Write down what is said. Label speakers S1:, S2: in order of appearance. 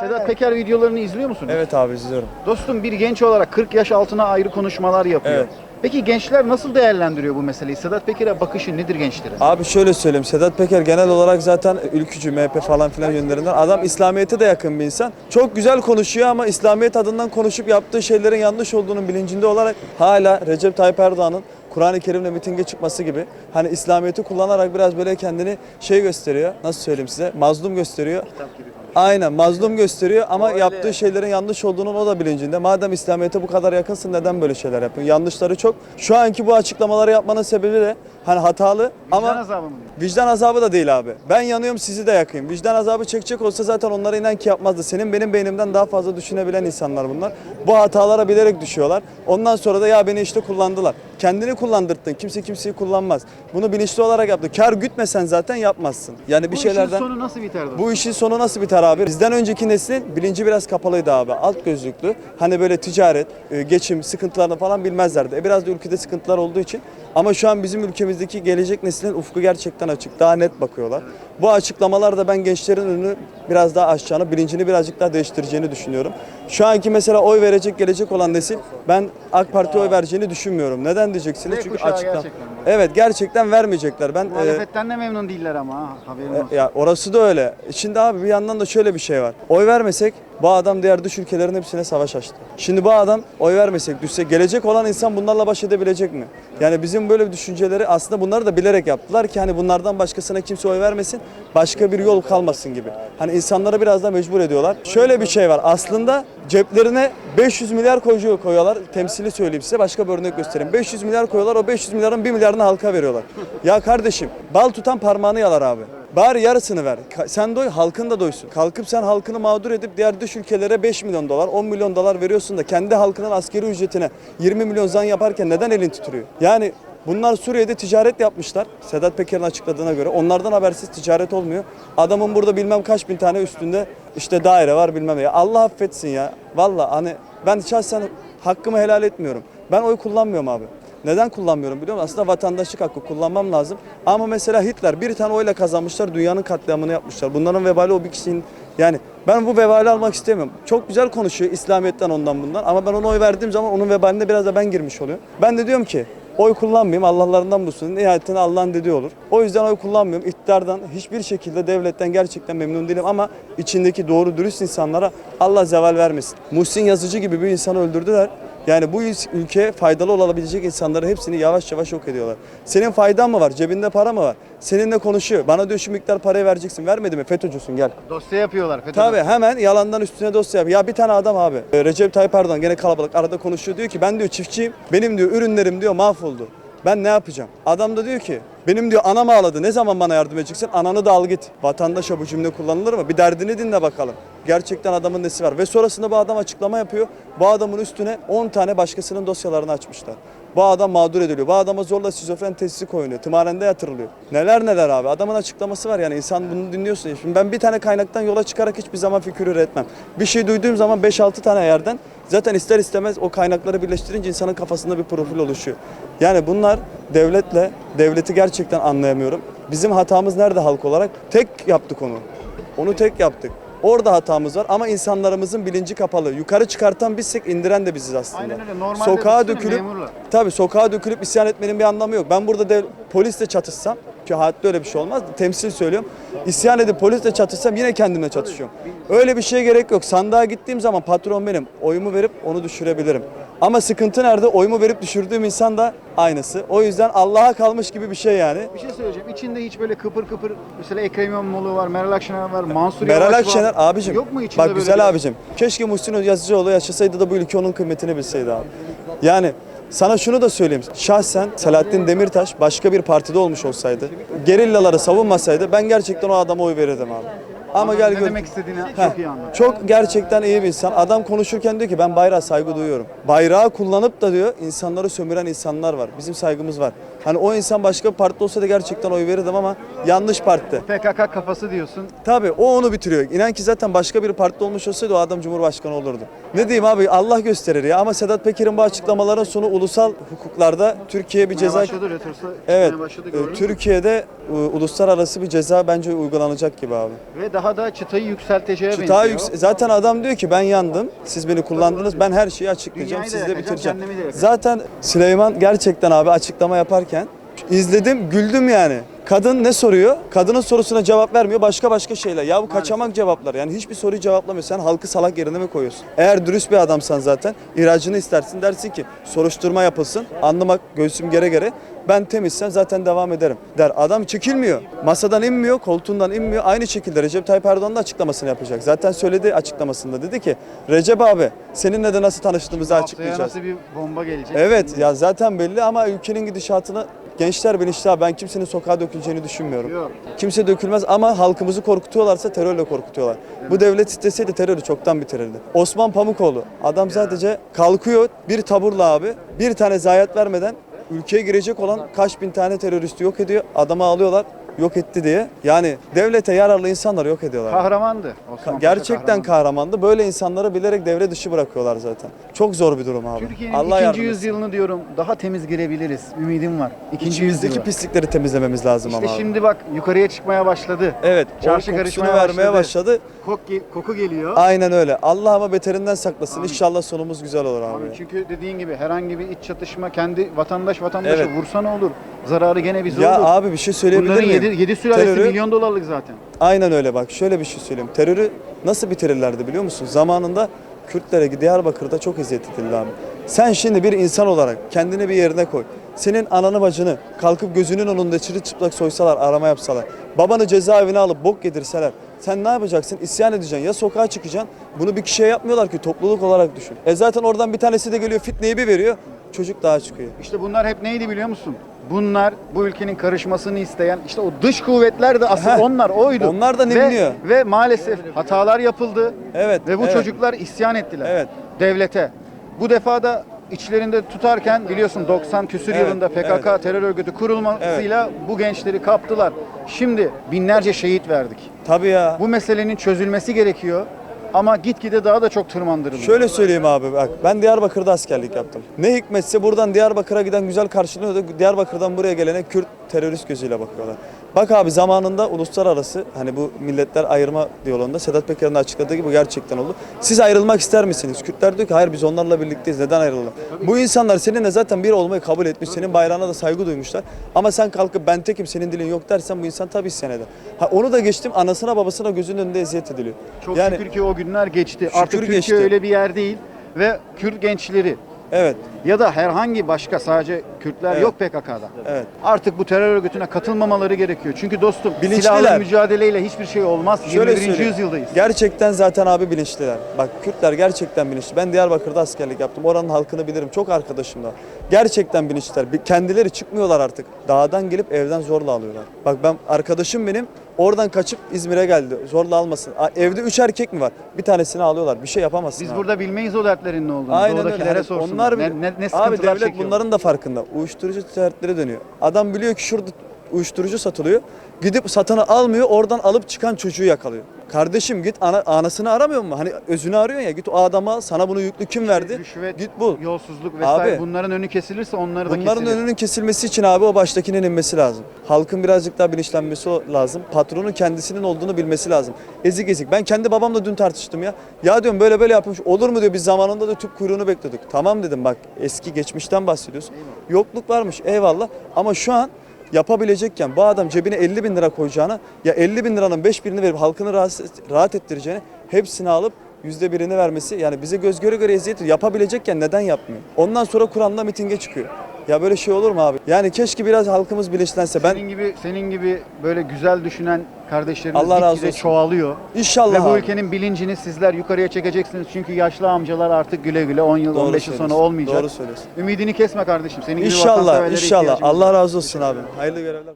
S1: Sedat Peker videolarını izliyor musunuz?
S2: Evet abi izliyorum.
S1: Dostum bir genç olarak 40 yaş altına ayrı konuşmalar yapıyor.
S2: Evet.
S1: Peki gençler nasıl değerlendiriyor bu meseleyi? Sedat Peker'e bakışı nedir gençlerin?
S2: Abi şöyle söyleyeyim. Sedat Peker genel olarak zaten ülkücü, MHP falan filan yönlerinden. Adam İslamiyet'e de yakın bir insan. Çok güzel konuşuyor ama İslamiyet adından konuşup yaptığı şeylerin yanlış olduğunun bilincinde olarak hala Recep Tayyip Erdoğan'ın Kur'an-ı Kerim'le mitinge çıkması gibi hani İslamiyet'i kullanarak biraz böyle kendini şey gösteriyor. Nasıl söyleyeyim size? Mazlum gösteriyor. Aynen mazlum gösteriyor ama yaptığı şeylerin yanlış olduğunun o da bilincinde. Madem İslamiyet'e bu kadar yakınsın neden böyle şeyler yapıyorsun? Yanlışları çok. Şu anki bu açıklamaları yapmanın sebebi de hani hatalı ama
S1: Vicdan azabı mı?
S2: Vicdan azabı da değil abi. Ben yanıyorum sizi de yakayım. Vicdan azabı çekecek olsa zaten onlara inan ki yapmazdı. Senin benim beynimden daha fazla düşünebilen insanlar bunlar. Bu hatalara bilerek düşüyorlar. Ondan sonra da ya beni işte kullandılar. Kendini kullandırttın. Kimse kimseyi kullanmaz. Bunu bilinçli olarak yaptı. Kar gütmesen zaten yapmazsın. Yani bir
S1: bu
S2: şeylerden...
S1: işin sonu nasıl biter dostum?
S2: Bu işin sonu nasıl biter abi? Bizden önceki neslin bilinci biraz kapalıydı abi. Alt gözlüklü. Hani böyle ticaret, e, geçim sıkıntılarını falan bilmezlerdi. E biraz da ülkede sıkıntılar olduğu için. Ama şu an bizim ülkemizdeki gelecek neslin ufku gerçekten açık. Daha net bakıyorlar. Bu açıklamalar da ben gençlerin önünü biraz daha açacağını, bilincini birazcık daha değiştireceğini düşünüyorum. Şu anki mesela oy verecek, gelecek olan nesil ben AK Parti'ye oy vereceğini düşünmüyorum. Neden diyeceksiniz? Çünkü
S1: mi?
S2: Evet gerçekten vermeyecekler. Ben e,
S1: Muhalefetten de memnun değiller ama ha, haberin olsun.
S2: ya orası da öyle. Şimdi abi bir yandan da şöyle bir şey var. Oy vermesek bu adam diğer dış ülkelerin hepsine savaş açtı. Şimdi bu adam oy vermesek düşse gelecek olan insan bunlarla baş edebilecek mi? Yani bizim böyle bir düşünceleri aslında bunları da bilerek yaptılar ki hani bunlardan başkasına kimse oy vermesin. Başka bir yol kalmasın gibi. Hani insanları biraz da mecbur ediyorlar. Şöyle bir şey var. Aslında ceplerine 500 milyar koyuyor koyuyorlar. Temsili söyleyeyim size başka bir örnek göstereyim. 500 milyar koyuyorlar. O 500 milyarın 1 milyarını halka veriyorlar. Ya kardeşim bal tutan parmağını yalar abi. Bari yarısını ver. Sen doy, halkın da doysun. Kalkıp sen halkını mağdur edip diğer dış ülkelere 5 milyon dolar, 10 milyon dolar veriyorsun da kendi halkının askeri ücretine 20 milyon zam yaparken neden elin titriyor? Yani bunlar Suriye'de ticaret yapmışlar. Sedat Peker'in açıkladığına göre. Onlardan habersiz ticaret olmuyor. Adamın burada bilmem kaç bin tane üstünde işte daire var bilmem. Ya Allah affetsin ya. Valla hani ben şahsen hakkımı helal etmiyorum. Ben oy kullanmıyorum abi. Neden kullanmıyorum biliyor musun? Aslında vatandaşlık hakkı kullanmam lazım. Ama mesela Hitler bir tane oyla kazanmışlar, dünyanın katliamını yapmışlar. Bunların vebali o bir kişinin yani ben bu vebali almak istemiyorum. Çok güzel konuşuyor İslamiyet'ten ondan bundan ama ben ona oy verdiğim zaman onun vebaline biraz da ben girmiş oluyorum. Ben de diyorum ki oy kullanmayayım Allah'larından bulsun. Nihayetinde Allah'ın dediği olur. O yüzden oy kullanmıyorum. İktidardan hiçbir şekilde devletten gerçekten memnun değilim ama içindeki doğru dürüst insanlara Allah zeval vermesin. Muhsin Yazıcı gibi bir insanı öldürdüler. Yani bu ülkeye faydalı olabilecek insanları hepsini yavaş yavaş yok ediyorlar. Senin faydan mı var? Cebinde para mı var? Seninle konuşuyor. Bana diyor şu miktar parayı vereceksin. Vermedi mi? FETÖ'cüsün gel.
S1: Dosya yapıyorlar. FETÖ
S2: Tabii hemen yalandan üstüne dosya yap. Ya bir tane adam abi. e, Recep Tayyip Erdoğan gene kalabalık arada konuşuyor. Diyor ki ben diyor çiftçiyim. Benim diyor ürünlerim diyor mahvoldu. Ben ne yapacağım? Adam da diyor ki benim diyor anam ağladı. Ne zaman bana yardım edeceksin? Ananı da al git. Vatandaşa bu cümle kullanılır mı? Bir derdini dinle bakalım. Gerçekten adamın nesi var? Ve sonrasında bu adam açıklama yapıyor. Bu adamın üstüne 10 tane başkasının dosyalarını açmışlar. Bu adam mağdur ediliyor. Bu adama zorla şizofren testi koyuluyor. Tımarende yatırılıyor. Neler neler abi. Adamın açıklaması var yani. insan bunu dinliyorsun. Şimdi ben bir tane kaynaktan yola çıkarak hiçbir zaman fikir üretmem. Bir şey duyduğum zaman 5-6 tane yerden zaten ister istemez o kaynakları birleştirince insanın kafasında bir profil oluşuyor. Yani bunlar devletle, devleti gerçekten anlayamıyorum. Bizim hatamız nerede halk olarak? Tek yaptık onu. Onu tek yaptık. Orada hatamız var ama insanlarımızın bilinci kapalı. Yukarı çıkartan bizsek indiren de biziz aslında.
S1: Aynen öyle. Normalde
S2: Sokağa dökülüp
S1: memurlar.
S2: tabii sokağa dökülüp isyan etmenin bir anlamı yok. Ben burada dev, polisle çatışsam ki hayatta öyle bir şey olmaz. Temsil söylüyorum. İsyan edip polisle çatışsam yine kendimle çatışıyorum. Öyle bir şeye gerek yok. Sandığa gittiğim zaman patron benim. Oyumu verip onu düşürebilirim. Ama sıkıntı nerede? Oyumu verip düşürdüğüm insan da aynısı. O yüzden Allah'a kalmış gibi bir şey yani.
S1: Bir şey söyleyeceğim. İçinde hiç böyle kıpır kıpır mesela Ekrem İmamoğlu var, Meral Akşener var, Mansur
S2: Meral
S1: Yavaş var.
S2: Akşener abicim.
S1: Yok mu içinde
S2: Bak
S1: böyle
S2: güzel
S1: bir-
S2: abicim. Keşke Muhsin Yazıcıoğlu yaşasaydı da bu ülke onun kıymetini bilseydi abi. Yani sana şunu da söyleyeyim. Şahsen Selahattin Demirtaş başka bir partide olmuş olsaydı, gerillaları savunmasaydı ben gerçekten o adama oy verirdim abi. Ama gel
S1: ne
S2: gör.
S1: demek istediğini çok iyi anladım.
S2: Çok gerçekten iyi bir insan. Adam konuşurken diyor ki ben bayrağa saygı duyuyorum. Bayrağı kullanıp da diyor insanları sömüren insanlar var. Bizim saygımız var. Hani o insan başka bir partide olsaydı gerçekten oy verirdim ama yanlış partide.
S1: PKK kafası diyorsun.
S2: Tabii o onu bitiriyor. İnan ki zaten başka bir partide olmuş olsaydı o adam Cumhurbaşkanı olurdu. Ne diyeyim abi Allah gösterir ya ama Sedat Peker'in bu açıklamaların sonu ulusal hukuklarda Türkiye bir ceza...
S1: başladı,
S2: Evet,
S1: başladı
S2: e? Türkiye'de e, uluslararası bir ceza bence uygulanacak gibi abi.
S1: Ve daha da çıtayı yükselteceğe
S2: Çıtağı
S1: benziyor.
S2: yükse- zaten adam diyor ki ben yandım, siz beni kullandınız, ben her şeyi açıklayacağım,
S1: da
S2: siz de bitireceğim. Zaten Süleyman gerçekten abi açıklama yaparken izledim, güldüm yani. Kadın ne soruyor? Kadının sorusuna cevap vermiyor. Başka başka şeyler. Ya bu kaçamak cevaplar. Yani hiçbir soruyu cevaplamıyor. Sen halkı salak yerine mi koyuyorsun? Eğer dürüst bir adamsan zaten iracını istersin. Dersin ki soruşturma yapılsın. Anlamak göğsüm gere gere. Ben temizsem zaten devam ederim. Der. Adam çekilmiyor. Masadan inmiyor, koltuğundan inmiyor. Aynı şekilde Recep Tayyip Erdoğan da açıklamasını yapacak. Zaten söyledi açıklamasında. Dedi ki Recep abi seninle de nasıl tanıştığımızı
S1: Haftaya
S2: açıklayacağız.
S1: nasıl bir bomba gelecek?
S2: Evet ya zaten belli ama ülkenin gidişatını gençler bilinçli abi. Ben kimsenin sokağa döküleceğini düşünmüyorum.
S1: Yok.
S2: Kimse dökülmez ama halkımızı korkutuyorlarsa terörle korkutuyorlar. Bu devlet isteseydi terörü çoktan bitirirdi. Osman Pamukoğlu adam sadece kalkıyor bir taburla abi bir tane zayiat vermeden ülkeye girecek olan kaç bin tane teröristi yok ediyor. Adamı alıyorlar yok etti diye. Yani devlete yararlı insanları yok ediyorlar.
S1: Kahramandı. Osman Paşa
S2: Gerçekten
S1: kahramandı.
S2: kahramandı. Böyle insanları bilerek devre dışı bırakıyorlar zaten. Çok zor bir durum abi.
S1: Türkiye'nin
S2: Allah
S1: ikinci
S2: yardım etsin.
S1: yüzyılını diyorum daha temiz girebiliriz. Ümidim var. İkinci
S2: İçimizdeki pislikleri temizlememiz lazım
S1: İşte
S2: ama abi.
S1: şimdi bak yukarıya çıkmaya başladı.
S2: Evet,
S1: Çarşı
S2: Çarşı kokusunu
S1: karışmaya
S2: vermeye
S1: başladı.
S2: başladı.
S1: Kok ge- koku geliyor.
S2: Aynen öyle. Allah ama beterinden saklasın.
S1: Amin.
S2: İnşallah sonumuz güzel olur abi.
S1: Abi çünkü dediğin gibi herhangi bir iç çatışma kendi vatandaş vatandaşa
S2: Evet.
S1: vursa ne olur? Zararı gene bize
S2: ya
S1: olur.
S2: abi bir şey söyleyebilir
S1: Bunların
S2: miyim?
S1: 7, 7 sülalesi
S2: Terörü-
S1: milyon dolarlık zaten.
S2: Aynen öyle bak. Şöyle bir şey söyleyeyim. Terörü nasıl bitirirlerdi biliyor musun? Zamanında Kürtlere Diyarbakır'da çok eziyet edildi abi. Sen şimdi bir insan olarak kendini bir yerine koy. Senin ananı bacını kalkıp gözünün önünde çırılçıplak soysalar, arama yapsalar. Babanı cezaevine alıp bok yedirseler. Sen ne yapacaksın? İsyan edeceksin. Ya sokağa çıkacaksın. Bunu bir kişiye yapmıyorlar ki topluluk olarak düşün. E zaten oradan bir tanesi de geliyor fitneyi bir veriyor. Çocuk daha çıkıyor.
S1: İşte bunlar hep neydi biliyor musun? Bunlar bu ülkenin karışmasını isteyen işte o dış kuvvetler de asıl onlar oydu.
S2: Onlar da
S1: ve,
S2: nimliyor.
S1: ve maalesef hatalar yapıldı.
S2: Evet.
S1: Ve bu
S2: evet.
S1: çocuklar isyan ettiler.
S2: Evet.
S1: Devlete. Bu defa da içlerinde tutarken biliyorsun 90 küsür
S2: Evet,
S1: yılında PKK terör örgütü kurulmasıyla bu gençleri kaptılar. Şimdi binlerce şehit verdik.
S2: Tabii ya.
S1: Bu meselenin çözülmesi gerekiyor. Ama gitgide daha da çok tırmandırılıyor.
S2: Şöyle söyleyeyim abi bak ben Diyarbakır'da askerlik yaptım. Ne hikmetse buradan Diyarbakır'a giden güzel karşılıyordu. Diyarbakır'dan buraya gelene Kürt terörist gözüyle bakıyorlar. Bak abi zamanında uluslararası hani bu milletler ayırma diyalogunda Sedat Peker'in açıkladığı gibi bu gerçekten oldu. Siz ayrılmak ister misiniz? Kürtler diyor ki hayır biz onlarla birlikteyiz neden ayrılalım? Bu insanlar seninle zaten bir olmayı kabul etmiş. Senin bayrağına da saygı duymuşlar. Ama sen kalkıp ben tekim senin dilin yok dersen bu insan tabii isyan eder. Ha, onu da geçtim anasına babasına gözünün önünde eziyet ediliyor.
S1: Çok
S2: yani
S1: şükür ki o günler geçti. Artık Türkiye
S2: geçti.
S1: öyle bir yer değil ve Kürt gençleri
S2: evet
S1: ya da herhangi başka sadece Kürtler
S2: Evet.
S1: yok PKK'da.
S2: evet.
S1: Artık bu terör örgütüne katılmamaları gerekiyor. Çünkü dostum
S2: Bilinçliler.
S1: silahlı mücadeleyle hiçbir şey olmaz.
S2: Şöyle
S1: 21.
S2: söyleyeyim.
S1: yüzyıldayız.
S2: Gerçekten zaten abi bilinçliler. Bak Kürtler gerçekten bilinçli. Ben Diyarbakır'da askerlik yaptım. Oranın halkını bilirim. Çok arkadaşım da. Gerçekten bilinçliler. Bir- Kendileri çıkmıyorlar artık. Dağdan gelip evden zorla alıyorlar. Bak ben arkadaşım benim oradan kaçıp İzmir'e geldi. Zorla almasın. A- Evde üç erkek mi var? Bir tanesini alıyorlar. Bir şey yapamazsın
S1: Biz
S2: abi.
S1: burada bilmeyiz o dertlerin ne olduğunu.
S2: Aynen öyle.
S1: Doğudakilere sorsunlar.
S2: onlar
S1: ne, ne, ne
S2: abi devlet
S1: çekiyorlar.
S2: bunların da farkında. Uyuşturucu ticaretleri dönüyor. Adam biliyor ki şurada uyuşturucu satılıyor. Gidip satanı almıyor, oradan alıp çıkan çocuğu yakalıyor. Kardeşim git ana, anasını aramıyor mu? Hani özünü arıyorsun ya. Git o adama sana bunu yüklü kim verdi?
S1: Rüşvet,
S2: Git bul.
S1: yolsuzluk vesaire
S2: Abi,
S1: bunların önü kesilirse onları da
S2: Bunların
S1: kesilir.
S2: önünün kesilmesi için abi o baştakinin inmesi lazım. Halkın birazcık daha bilinçlenmesi lazım. Patronun kendisinin olduğunu bilmesi lazım. Ezik ezik. Ben kendi babamla dün tartıştım ya. Ya diyorum böyle böyle yapmış. Olur mu diyor biz zamanında da tüp kuyruğunu bekliyorduk. Tamam dedim bak eski geçmişten bahsediyorsun. Yokluk varmış eyvallah. Ama şu an yapabilecekken bu adam cebine 50 bin lira koyacağına ya 50 bin liranın 5 birini verip halkını rahat, rahat ettireceğine hepsini alıp yüzde birini vermesi yani bize göz göre göre eziyet yapabilecekken neden yapmıyor? Ondan sonra Kur'an'da mitinge çıkıyor. Ya böyle şey olur mu abi? Yani keşke biraz halkımız bilinçlense. Ben
S1: Senin gibi senin gibi böyle güzel düşünen kardeşlerimiz
S2: Allah razı
S1: gitgide
S2: olsun.
S1: çoğalıyor.
S2: inşallah
S1: Ve bu
S2: abi.
S1: ülkenin bilincini sizler yukarıya çekeceksiniz. Çünkü yaşlı amcalar artık güle güle 10 yıl
S2: Doğru
S1: 15 yıl sonra
S2: söylüyorsun.
S1: olmayacak.
S2: Doğru söylüyorsun.
S1: Ümidini kesme kardeşim. Senin gibi
S2: İnşallah
S1: vatanseverlere
S2: inşallah.
S1: ihtiyacımız var.
S2: Allah razı olsun abi. Hayırlı görevler.